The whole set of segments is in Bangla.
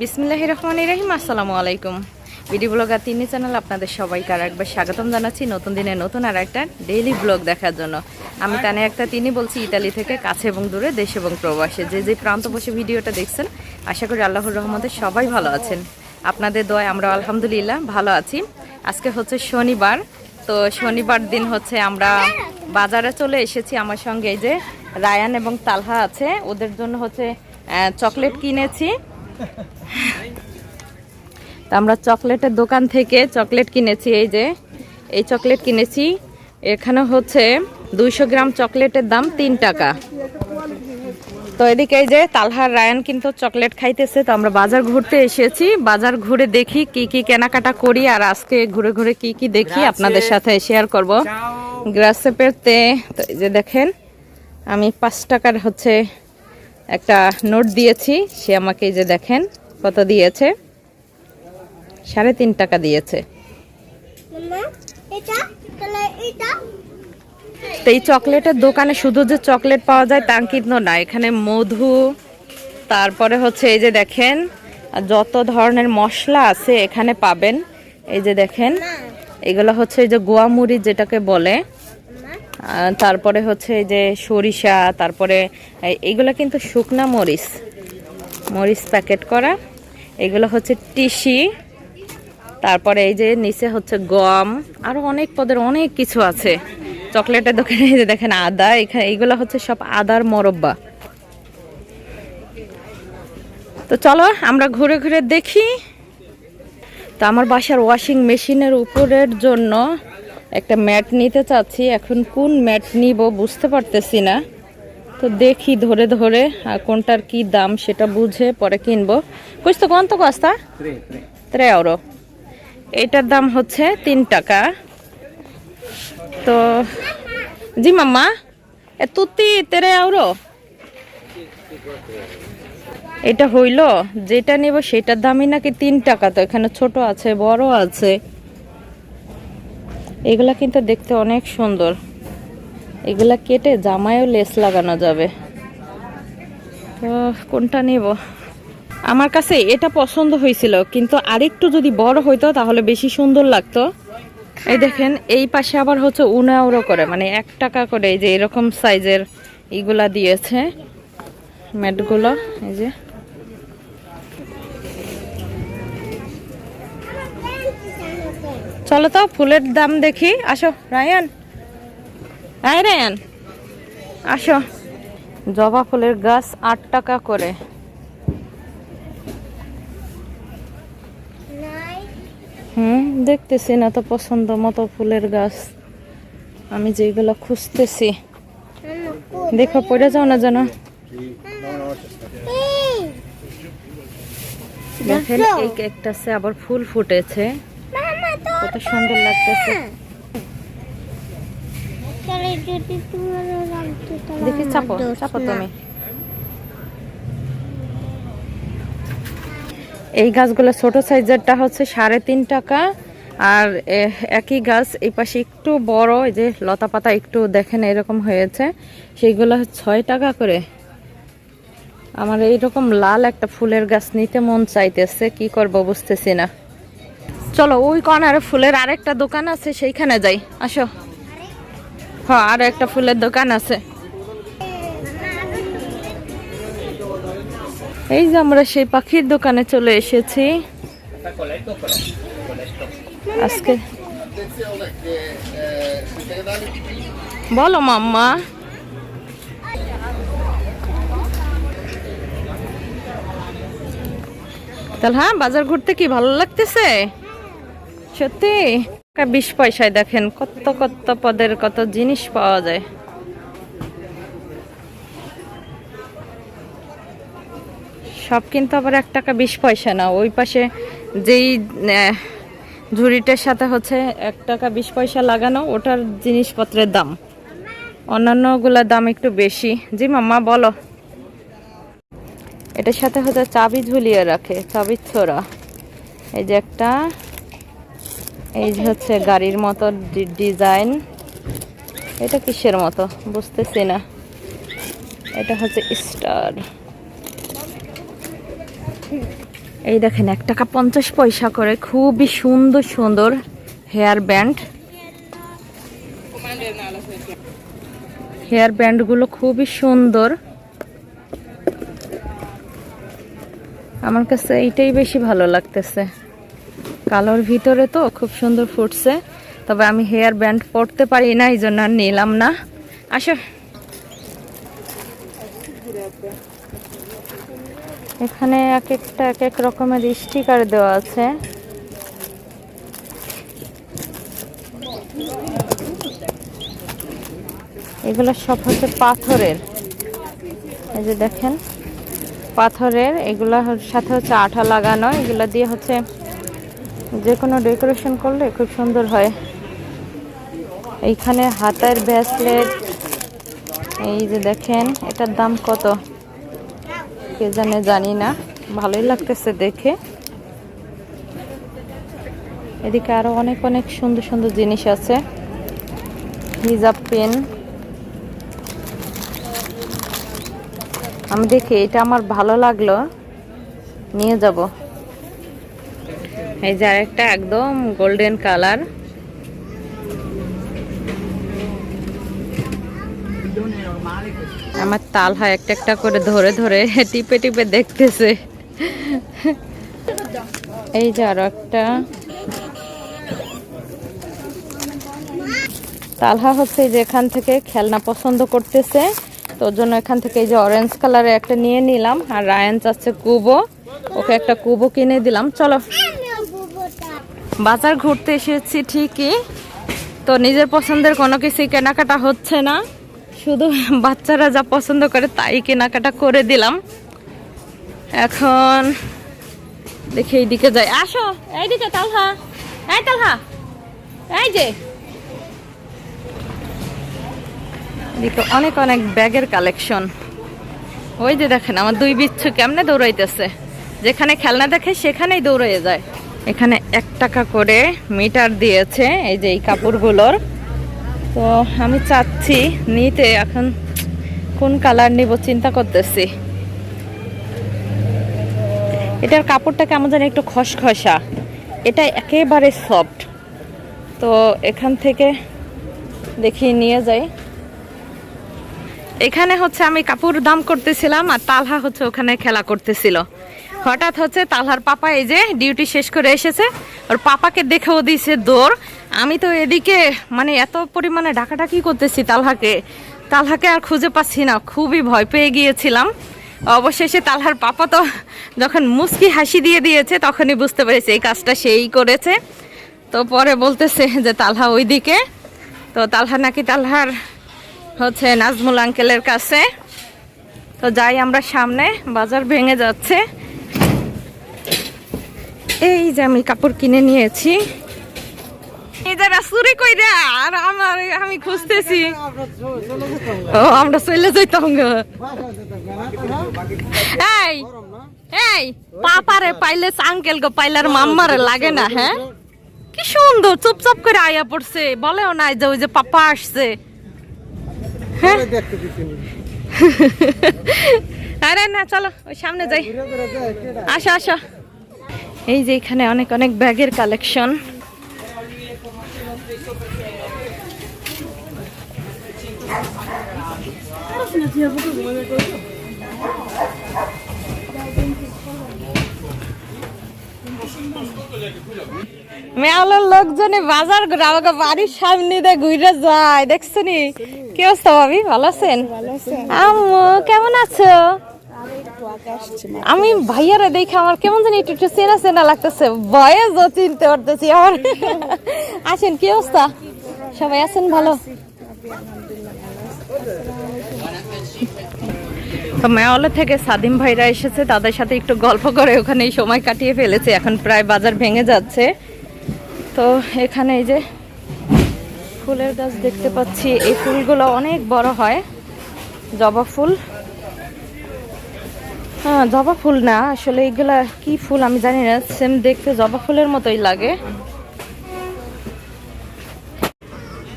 বিসমিল্লাহ রহমান রহিম আসসালামু আলাইকুম। বিডি ব্লগার তিনি চ্যানেল আপনাদের সবাইকে আর একবার স্বাগতম জানাচ্ছি নতুন দিনে নতুন আর একটা ডেইলি ব্লগ দেখার জন্য। আমি তানে একটা তিনি বলছি ইতালি থেকে কাছে এবং দূরে দেশ এবং প্রবাসে। যে যে প্রান্ত বসে ভিডিওটা দেখছেন আশা করি আল্লাহর রহমতে সবাই ভালো আছেন। আপনাদের দয় আমরা আলহামদুলিল্লাহ ভালো আছি। আজকে হচ্ছে শনিবার তো শনিবার দিন হচ্ছে আমরা বাজারে চলে এসেছি। আমার সঙ্গে এই যে রায়ান এবং তালহা আছে ওদের জন্য হচ্ছে চকলেট কিনেছি। তা আমরা চকলেটের দোকান থেকে চকলেট কিনেছি এই যে এই চকলেট কিনেছি। এখানে হচ্ছে দুইশো গ্রাম চকলেটের দাম তিন টাকা। তো এদিকে এই যে তালহার রায়ান কিন্তু চকলেট খাইতেছে তো আমরা বাজার ঘুরতে এসেছি। বাজার ঘুরে দেখি কি কি কেনাকাটা করি আর আজকে ঘুরে ঘুরে কি কি দেখি আপনাদের সাথে শেয়ার করব। গ্রাসেপেরতে তো এই যে দেখেন আমি পাঁচ টাকার হচ্ছে একটা নোট দিয়েছি সে আমাকে এই যে দেখেন কত দিয়েছে? সাড়ে তিন টাকা দিয়েছে। তো এই চকলেটের দোকানে শুধু যে চকলেট পাওয়া যায় তা কিন্তু না এখানে মধু তারপরে হচ্ছে এই যে দেখেন আর যত ধরনের মশলা আছে এখানে পাবেন। এই যে দেখেন এগুলো হচ্ছে এই যে গোয়ামুড়ি যেটাকে বলে তারপরে হচ্ছে যে সরিষা, তারপরে, এই- এইগুলো কিন্তু শুকনা মরিচ। মরিচ প্যাকেট করা। এগুলো হচ্ছে টিসি। তারপরে এই যে নিচে হচ্ছে গম। আরও অনেক পদের অনেক কিছু আছে। চকলেটের দোকানে এই যে দেখেন আদা, এখানে এইগুলো হচ্ছে সব আদার মরব্বা। তো চলো, আমরা ঘুরে ঘুরে দেখি। তো আমার বাসার ওয়াশিং মেশিনের উপরের জন্য একটা ম্যাট নিতে চাচ্ছি, এখন কোন ম্যাট নিব বুঝতে পারতেছি না। তো দেখি ধরে ধরে, আর কোনটার কি দাম সেটা বুঝে পরে কিনবো। কোন তো কস্তা? ত্রে এটার দাম হচ্ছে তিন টাকা। তো জি মাম্মা, এ তুতি তেরে euro এটা হইল, যেটা নেব সেটার দামই নাকি তিন টাকা। তো এখানে ছোট আছে, বড় আছে। এগুলা কিন্তু দেখতে অনেক সুন্দর। এগুলা কেটে জামায়ও লেস লাগানো যাবে। তো কোনটা নেব? আমার কাছে এটা পছন্দ হয়েছিল, কিন্তু আরেকটু যদি বড় হইতো তাহলে বেশি সুন্দর লাগতো। এই দেখেন, এই পাশে আবার হচ্ছে উনাউরো করে মানে এক টাকা করে, এই যে এরকম সাইজের ইগুলা দিয়েছে। ম্যাটগুলো, এই যে। চলো তো, ফুলের দাম দেখি। আসো, রায়ান। হ্যাঁ রায়ান, আসো। জবা ফুলের গাছ আট টাকা করে। হুম, দেখতেছি না তো পছন্দ মতো ফুলের গাছ। আমি যেগুলো খুঁজতেছি। দেখো, পড়ে যাও না যেন। দেখেন, এই কেকটাছে আবার ফুল ফুটেছে। কত সুন্দর লাগতেছে। তাহলে দেখি চাপো চাপো তুমি। এই গাছগুলো ছোট সাইজেরটা হচ্ছে সাড়ে তিন টাকা। আর একই গাছ এই পাশে একটু বড় এই যে লতা পাতা একটু দেখেন এরকম হয়েছে। সেইগুলো ছয় টাকা করে। আমার এইরকম লাল একটা ফুলের গাছ নিতে মন চাইতেছে কি করব বুঝতেছি না। চলো, ওই কর্নারে ফুলের আরেকটা দোকান আছে, সেইখানে যাই। আসো। হ্যাঁ আর একটা ফুলের দোকান আছে। এই যে আমরা সেই পাখির দোকানে চলে এসেছি। আজকে বলো মাম্মা। তাহলে হ্যাঁ বাজার ঘুরতে কি ভালো লাগতেছে? সত্যি? বিশ পয়সায় দেখেন কত কত পদের কত জিনিস পাওয়া যায়। সব কিন্তু আবার এক টাকা বিশ পয়সা না, ওই পাশে যেই ঝুড়িটার সাথে হচ্ছে এক টাকা বিশ পয়সা লাগানো, ওটার জিনিসপত্রের দাম। অন্যান্যগুলোর দাম একটু বেশি। জি মাম্মা, বলো। এটার সাথে হচ্ছে চাবি ঝুলিয়ে রাখে, চাবি ছোড়া। এই যে একটা এই যে হচ্ছে গাড়ির মতো ডিজাইন। এটা কিসের মতো? বুঝতেছি না। এটা হচ্ছে স্টার। এই দেখেন, এক টাকা পঞ্চাশ পয়সা করে খুবই সুন্দর সুন্দর হেয়ার ব্যান্ড। হেয়ার ব্যান্ডগুলো খুবই সুন্দর। আমার কাছে এইটাই বেশি ভালো লাগতেছে। কালোর ভিতরে তো খুব সুন্দর ফুটছে। তবে আমি হেয়ার ব্যান্ড পরতে পারি না, এই জন্য আর নিলাম না। আসো। এখানে এক একটা এক এক রকমের স্টিকার দেওয়া আছে। এগুলো সব হচ্ছে পাথরের। এই যে দেখেন, পাথরের, এগুলা সাথে হচ্ছে আঠা লাগানো, এগুলা দিয়ে হচ্ছে যে কোনো ডেকোরেশন করলে খুব সুন্দর হয়। এইখানে হাতের ব্রেসলেট এই যে দেখেন, এটার দাম কত? কে জানে, জানি না। ভালোই লাগতেছে দেখে। এদিকে আরও অনেক অনেক সুন্দর সুন্দর জিনিস আছে। হিজাব পেন। আমি দেখি, এটা আমার ভালো লাগল। নিয়ে যাব। এই যে আরেকটা একদম গোল্ডেন কালার আমার তাল হয় একটা একটা করে ধরে ধরে, টিপে টিপে দেখতেছে। এই যে আরও একটা। তালহা হচ্ছে যে এখান থেকে খেলনা পছন্দ করতেছে। তো জন্য এখান থেকে এই যে অরেঞ্জ কালারের একটা নিয়ে নিলাম। আর রায়ান চাচ্ছে কুবো। ওকে একটা কুবো কিনে দিলাম। চলো। বাজার ঘুরতে এসেছি ঠিকই, তো নিজের পছন্দের কোনো কিছুই কেনাকাটা হচ্ছে না। শুধু বাচ্চারা যা পছন্দ করে তাই কেনাকাটা করে দিলাম। এখন দেখি এইদিকে যাই। আসো, এইদিকে তালহা, এই তালহা, এই যে। অনেক অনেক ব্যাগের কালেকশন। ওই যে দেখেন, আমার দুই বিচ্ছু কেমনে দৌড়াইতেছে। যেখানে খেলনা দেখে সেখানেই দৌড়ে যায়। এখানে এক টাকা করে মিটার দিয়েছে এই যে এই কাপড়গুলোর। তো আমি চাচ্ছি নিতে, এখন কোন কালার নিব চিন্তা করতেছি। এটার কাপড়টা কেমন জানি একটু খসখসা। এটা একেবারে সফট তো এখান থেকে দেখি নিয়ে যাই। এখানে হচ্ছে আমি কাপড় দাম করতেছিলাম আর তালহা হচ্ছে ওখানে খেলা করতেছিল। হঠাৎ হচ্ছে তালহার পাপা এই যে ডিউটি শেষ করে এসেছে। ওর পাপাকে দেখেও দিয়েছে দৌড়। আমি তো এদিকে মানে এত পরিমাণে ডাকাডাকি করতেছি তালহাকে। তালহাকে আর খুঁজে পাচ্ছি না, খুবই ভয় পেয়ে গিয়েছিলাম। অবশেষে তালহার পাপা তো যখন মুস্কি হাসি দিয়ে দিয়েছে, তখনই বুঝতে পেরেছে এই কাজটা সেই করেছে। তো পরে বলতেছে যে তালহা ওইদিকে। তো তালহা নাকি তালহার হচ্ছে নাজমুল আঙ্কেলের কাছে। তো যাই আমরা সামনে বাজার ভেঙে যাচ্ছে। এই যে আমি কাপড় কিনে নিয়েছি। এই চুরি আর আমার আমি ও, আমরা এই পাপারে পাইলে আঙ্কেল মাম্মারে লাগে না হ্যাঁ? কি সুন্দর, চুপচাপ করে আয়া পড়ছে। বলেও নাই যে ওই যে পাপা আসছে। হ্যাঁ? আরে না, চলো, ওই সামনে যাই। আসো আসো। এই যে এখানে অনেক অনেক ব্যাগের কালেকশন। মেয়ালের লোকজনে বাজার করে আমাকে বাড়ির সামনে দিয়ে ঘুরে যায় দেখছ নি? কি অবস্থা ভাবি? ভালো আছেন? আম্মু কেমন আছো? আমি ভাইয়ারে দেখে আমার কেমন জানি একটু একটু চেনা চেনা লাগতেছে। বয়স ও চিনতে পারতেছি আমার। আছেন কি অবস্থা? সবাই আছেন ভালো? তো মেয়ালে থেকে সাদিম ভাইরা এসেছে, তাদের সাথে একটু গল্প করে ওখানে সময় কাটিয়ে ফেলেছে। এখন প্রায় বাজার ভেঙে যাচ্ছে। তো এখানে এই যে ফুলের গাছ দেখতে পাচ্ছি। এই ফুলগুলো অনেক বড় হয়, জবা ফুল। জবা ফুল না, আসলে এগুলা কি ফুল আমি জানি না সেম দেখতে জবা ফুলের মতোই লাগে।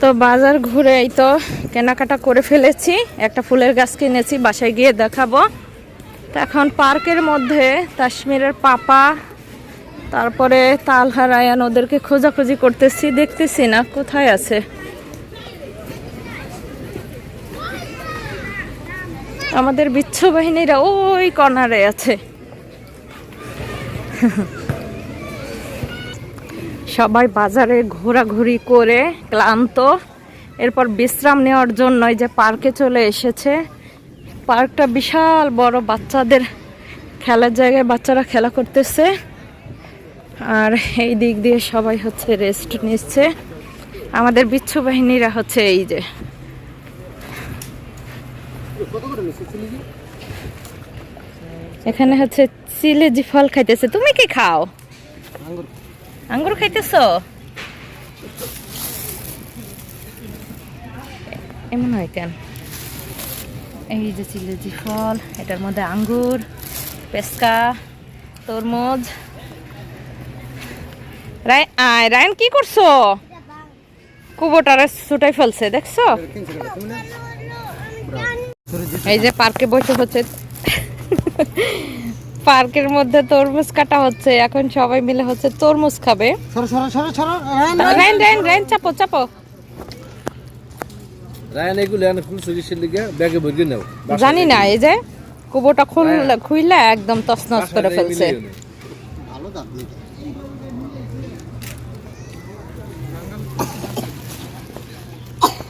তো বাজার ঘুরে এই তো কেনাকাটা করে ফেলেছি, একটা ফুলের গাছ কিনেছি, বাসায় গিয়ে দেখাবো। তো এখন পার্কের মধ্যে কাশ্মীরের পাপা, তারপরে তালহারায়ান ওদেরকে খোঁজাখুঁজি করতেছি, দেখতেছি না, কোথায় আছে। আমাদের বিচ্ছু বাহিনীরা ওই কর্নারে আছে। সবাই বাজারে ঘোরাঘুরি করে ক্লান্ত। এরপর বিশ্রাম নেওয়ার জন্য যে পার্কে চলে এসেছে। পার্কটা বিশাল বড়, বাচ্চাদের খেলার জায়গায় বাচ্চারা খেলা করতেছে। আর এই দিক দিয়ে সবাই হচ্ছে রেস্ট নিচ্ছে। আমাদের বিচ্ছু বাহিনীরা হচ্ছে এই যে। এখানে হচ্ছে সিলেজি ফল খাইতেছে। তুমি কি খাও? আঙ্গুর। খাইতেছো? এমন হয় কেন? এই যে চিলেজি ফল এটার মধ্যে আঙ্গুর পেস্কা তরমুজ। রায়ন কি করছ? কুবোটারে ছুটাই ফেলছে দেখছ? এই যে পার্কে বসে হচ্ছে। পার্কের মধ্যে তরমুজ কাটা হচ্ছে। এখন সবাই মিলে হচ্ছে তরমুজ খাবে। সরো সরো সরো সরো রাইন রাইন রাইন চাপো চাপো। রায়ান এগুলো লিগে? ব্যাগে নাও। জানি না এই যে কুবোটা খুললে খুইলা একদম তছনছ করে ফেলছে। ভালো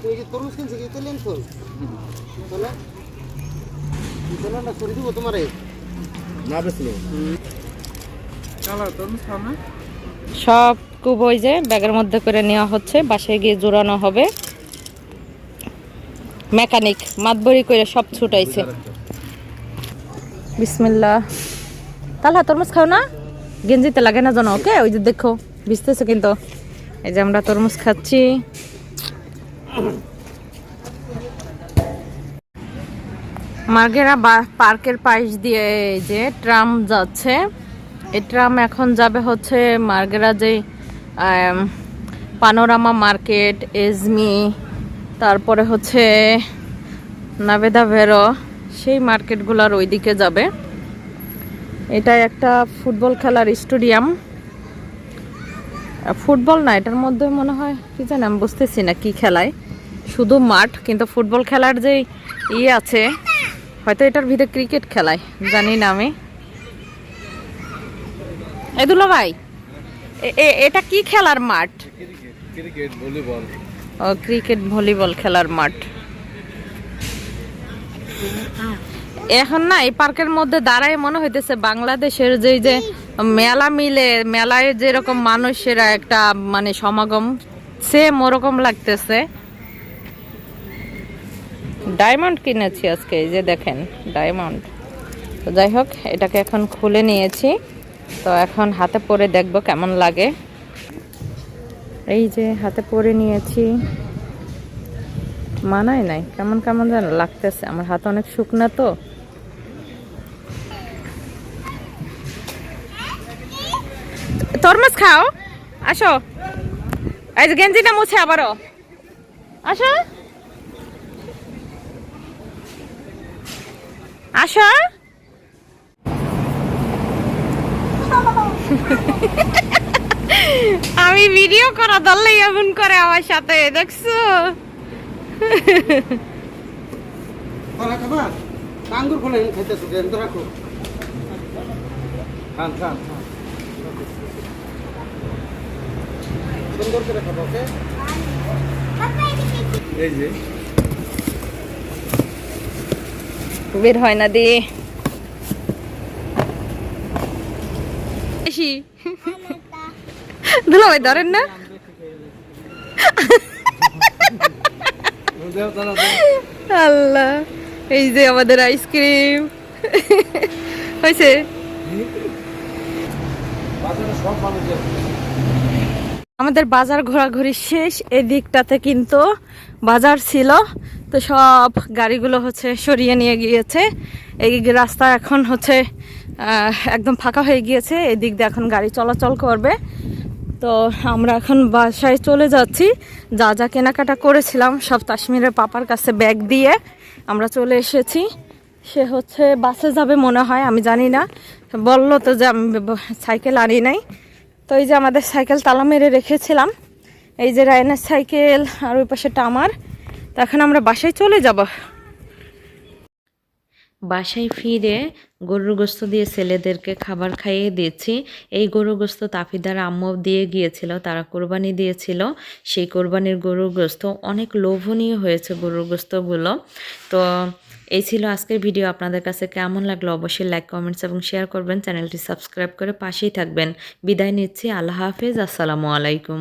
কি তরমুজ কিনছিস কি তো লেন সব কুব ওই যে ব্যাগের মধ্যে করে নেওয়া হচ্ছে, বাসায় গিয়ে জোড়ানো হবে। মেকানিক, মাতবরি করে সব ছুটাইছে। বিসমিল্লাহ। তাহলে তরমুজ খাও না? গেঞ্জিতে লাগে না জানো ওকে? ওই যে দেখো, ভিজতেছে কিন্তু। এই যে আমরা তরমুজ খাচ্ছি। মার্গেরা পার্কের পাশ দিয়ে এই যে ট্রাম যাচ্ছে। এই ট্রাম এখন যাবে হচ্ছে মার্গেরা যে পানোরামা মার্কেট, এজমি, তারপরে হচ্ছে নাবেদা ভেরো, সেই মার্কেটগুলোর ওইদিকে যাবে। এটা একটা ফুটবল খেলার স্টেডিয়াম। ফুটবল না, এটার মধ্যে মনে হয়, কি জানি, আমি বুঝতেছি না কি খেলায়। শুধু মাঠ, কিন্তু ফুটবল খেলার যে ইয়ে আছে হয়তো এটার ভিতরে ক্রিকেট খেলায় জানি না আমি। এদুলো ভাই এটা কি খেলার মাঠ? Cricket volleyball. ও ক্রিকেট ভলিবল খেলার মাঠ। এখন না এই পার্কের মধ্যে দাঁড়ায় মনে হইতেছে বাংলাদেশের যে যে মেলা মিলে মেলায় যেরকম মানুষেরা একটা মানে সমাগম সেম ওরকম লাগতেছে। ডায়মন্ড কিনেছি আজকে, এই যে দেখেন, ডায়মন্ড। তো যাই হোক, এটাকে এখন খুলে নিয়েছি। তো এখন হাতে পরে দেখব কেমন লাগে। এই যে হাতে পরে নিয়েছি। মানায় নাই, কেমন কেমন যেন লাগতেছে। আমার হাত অনেক শুকনা তো। তরমুজ খাও। আসো। গেঞ্জিটা মুছে আবারও। আসো। আসো। আমি ভিডিও করা ধরলে এমন করে আমার সাথে দেখছ? কলা খাবা আঙ্গুর ফলে খাইতেছো রাখো খান খান খান। সুন্দর করে খাব ওকে? এই যে। বের হয় না দিয়ে বেশি দুলা ভাই ধরেন না। আল্লাহ এই যে আমাদের আইসক্রিম হয়েছে। আমাদের বাজার ঘোরাঘুরি শেষ এদিকটাতে কিন্তু বাজার ছিল। তো সব গাড়িগুলো হচ্ছে সরিয়ে নিয়ে গিয়েছে। এই রাস্তা এখন হচ্ছে একদম ফাঁকা হয়ে গিয়েছে। এদিক দিয়ে এখন গাড়ি চলাচল করবে। তো আমরা এখন বাসায় চলে যাচ্ছি। যা যা কেনাকাটা করেছিলাম, সব কাশ্মীরের পাপার কাছে ব্যাগ দিয়ে আমরা চলে এসেছি। সে হচ্ছে বাসে যাবে মনে হয়, আমি জানি না। বলল তো যে আমি সাইকেল আনি নাই। তো এই যে আমাদের সাইকেল তালা মেরে রেখেছিলাম। এই যে রায়নার সাইকেল, আর ওই পাশেটা আমার। এখন আমরা বাসায় চলে যাব। বাসায় ফিরে গরুর গোস্ত দিয়ে ছেলেদেরকে খাবার খাইয়ে দিয়েছি। এই গরুর গোস্ত তাফিদার আম্মু দিয়ে গিয়েছিল, তারা কোরবানি দিয়েছিল। সেই কোরবানির গরুর গোস্ত অনেক লোভনীয় হয়েছে গরুর গোস্তগুলো। তো এই ছিল আজকের ভিডিও। আপনাদের কাছে কেমন লাগল অবশ্যই লাইক কমেন্টস এবং শেয়ার করবেন। চ্যানেলটি সাবস্ক্রাইব করে পাশেই থাকবেন। বিদায় নিচ্ছি। আল্লাহ হাফেজ। আসসালামু আলাইকুম।